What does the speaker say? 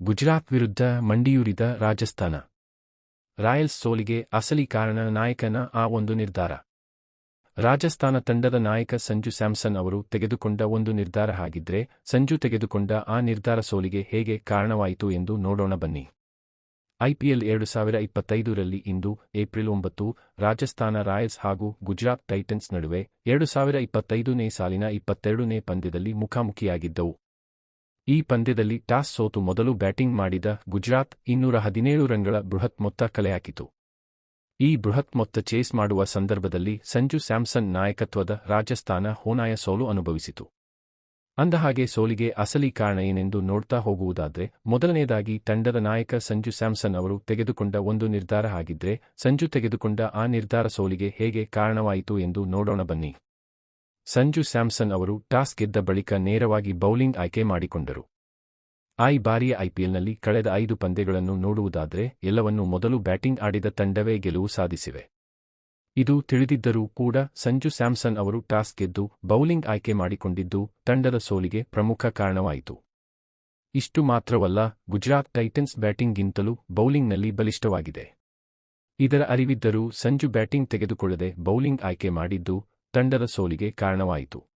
ಗುಜರಾತ್ ವಿರುದ್ಧ ಮಂಡಿಯೂರಿದ ರಾಜಸ್ಥಾನ. ರಾಯಲ್ಸ್ ಸೋಲಿಗೆ ಅಸಲಿ ಕಾರಣ ನಾಯಕನ ಆ ಒಂದು ನಿರ್ಧಾರ. ರಾಜಸ್ಥಾನ ತಂಡದ ನಾಯಕ ಸಂಜು ಸ್ಯಾಮ್ಸನ್ ಅವರು ತೆಗೆದುಕೊಂಡ ಒಂದು ನಿರ್ಧಾರ ಆಗಿದ್ರೆ ಸಂಜು ತೆಗೆದುಕೊಂಡ ಆ ನಿರ್ಧಾರ ಸೋಲಿಗೆ ಹೇಗೆ ಕಾರಣವಾಯಿತು ಎಂದು ನೋಡೋಣ ಬನ್ನಿ. ಐಪಿಎಲ್ ಎರಡು ಸಾವಿರ ಇಪ್ಪತ್ತೈದರಲ್ಲಿ ಇಂದು ಏಪ್ರಿಲ್ ಒಂಬತ್ತು ರಾಜಸ್ಥಾನ ರಾಯಲ್ಸ್ ಹಾಗೂ ಗುಜರಾತ್ ಟೈಟನ್ಸ್ ನಡುವೆ ಎರಡು ಸಾವಿರ ಇಪ್ಪತ್ತೈದನೇ ಸಾಲಿನ ಇಪ್ಪತ್ತೆರಡನೇ ಪಂದ್ಯದಲ್ಲಿ ಮುಖಾಮುಖಿಯಾಗಿದ್ದವು. ಈ ಪಂದ್ಯದಲ್ಲಿ ಟಾಸ್ ಸೋತು ಮೊದಲು ಬ್ಯಾಟಿಂಗ್ ಮಾಡಿದ ಗುಜರಾತ್ ಇನ್ನೂರ ಹದಿನೇಳು ರನ್ಗಳ ಬೃಹತ್ ಮೊತ್ತ ಕಲೆಹಾಕಿತು ಈ ಬೃಹತ್ ಮೊತ್ತ ಚೇಸ್ ಮಾಡುವ ಸಂದರ್ಭದಲ್ಲಿ ಸಂಜು ಸ್ಯಾಮ್ಸನ್ ನಾಯಕತ್ವದ ರಾಜಸ್ಥಾನ ಹೋನಾಯ ಸೋಲು ಅನುಭವಿಸಿತು. ಅಂದಹಾಗೆ ಸೋಲಿಗೆ ಅಸಲಿ ಕಾರಣ ಏನೆಂದು ನೋಡ್ತಾ ಹೋಗುವುದಾದ್ರೆ ಮೊದಲನೆಯದಾಗಿ ತಂಡದ ನಾಯಕ ಸಂಜು ಸ್ಯಾಮ್ಸನ್ ಅವರು ತೆಗೆದುಕೊಂಡ ಒಂದು ನಿರ್ಧಾರ ಆಗಿದ್ರೆ, ಸಂಜು ತೆಗೆದುಕೊಂಡ ಆ ನಿರ್ಧಾರ ಸೋಲಿಗೆ ಹೇಗೆ ಕಾರಣವಾಯಿತು ಎಂದು ನೋಡೋಣ ಬನ್ನಿ. ಸಂಜು ಸ್ಯಾಮ್ಸನ್ ಅವರು ಟಾಸ್ ಗೆದ್ದ ಬಳಿಕ ನೇರವಾಗಿ ಬೌಲಿಂಗ್ ಆಯ್ಕೆ ಮಾಡಿಕೊಂಡರು. ಐ ಬಾರಿಯ ಐಪಿಎಲ್ನಲ್ಲಿ ಕಳೆದ ಐದು ಪಂದ್ಯಗಳನ್ನು ನೋಡುವುದಾದರೆ ಎಲ್ಲವನ್ನೂ ಮೊದಲು ಬ್ಯಾಟಿಂಗ್ ಆಡಿದ ತಂಡವೇ ಗೆಲುವು ಸಾಧಿಸಿವೆ. ಇದು ತಿಳಿದಿದ್ದರೂ ಕೂಡ ಸಂಜು ಸ್ಯಾಮ್ಸನ್ ಅವರು ಟಾಸ್ ಗೆದ್ದು ಬೌಲಿಂಗ್ ಆಯ್ಕೆ ಮಾಡಿಕೊಂಡಿದ್ದು ತಂಡದ ಸೋಲಿಗೆ ಪ್ರಮುಖ ಕಾರಣವಾಯಿತು. ಇಷ್ಟು ಮಾತ್ರವಲ್ಲ, ಗುಜರಾತ್ ಟೈಟನ್ಸ್ ಬ್ಯಾಟಿಂಗ್ಗಿಂತಲೂ ಬೌಲಿಂಗ್ನಲ್ಲಿ ಬಲಿಷ್ಠವಾಗಿದೆ. ಇದರ ಅರಿವಿದ್ದರೂ ಸಂಜು ಬ್ಯಾಟಿಂಗ್ ತೆಗೆದುಕೊಳ್ಳದೆ ಬೌಲಿಂಗ್ ಆಯ್ಕೆ ಮಾಡಿದ್ದು ತಂಡದ ಸೋಲಿಗೆ ಕಾರಣವಾಯಿತು.